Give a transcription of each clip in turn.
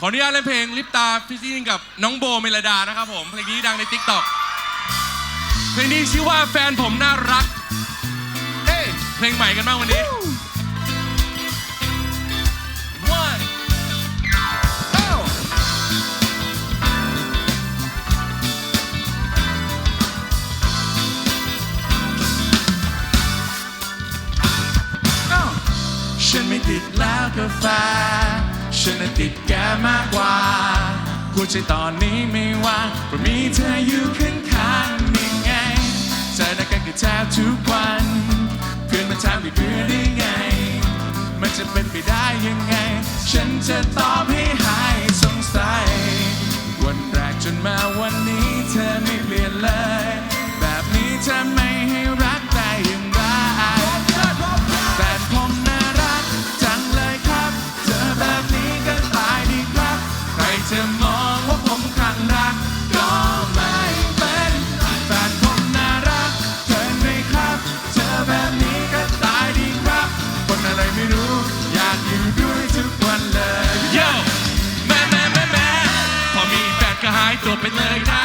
ขออนุญาตเล่นเพลงลิปตาฟิชชิ่งกับน้องโบเมลดานะครับผม เพลงนี้ดังใน t ิ k t o k เพลงนี้ชื่อว่าแฟนผมน่ารักเอ้ยเพลงใหม่กันบ้างวันนี้ One oh ฉันไม่ติดแล้วกาแฟ ฉันติดแกมากกว่าหัวใจตอนนี้ไม่ว่างเพราะมีเธออยู่ข้างๆนี่ไงเจอหน้ากันกันแทบทุกวันเพื่อนมาถามไม่เบื่อได้ไง มันจะเป็นไปได้ยังไง ฉันจะตอบให้หายสงสัย วันแรกจนมาวันนี้เธอไม่เปลี่ยนเลย รู้อยากอยู่ด้วยทุกวันเลยโย่แม่แม่แม่แม่พอมีแฟนก็หายตัวไปเลยนะ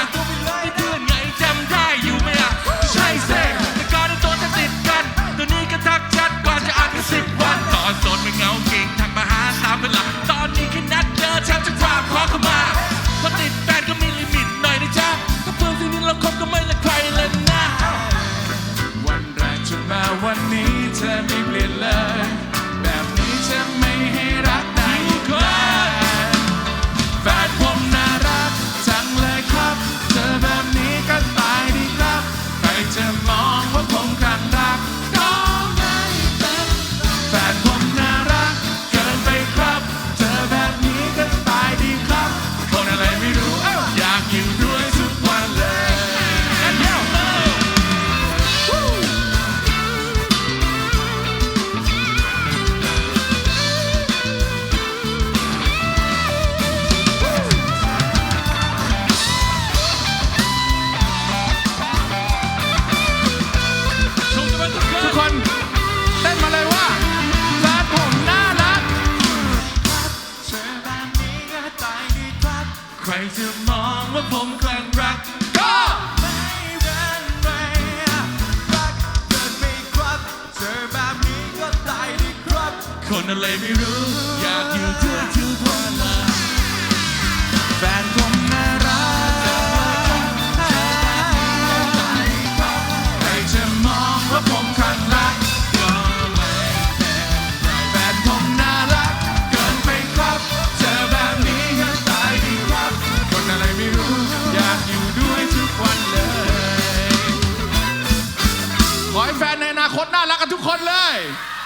รจะมองว่าผมคลั่งรัก ก็ไม่เป็นไรรักเกินไปครับเจอแบบนี้ก็ตายดีครับ คนอะไรไม่รู้ อยากอยู่ด้วยทุกวันเลยแฟนผม ข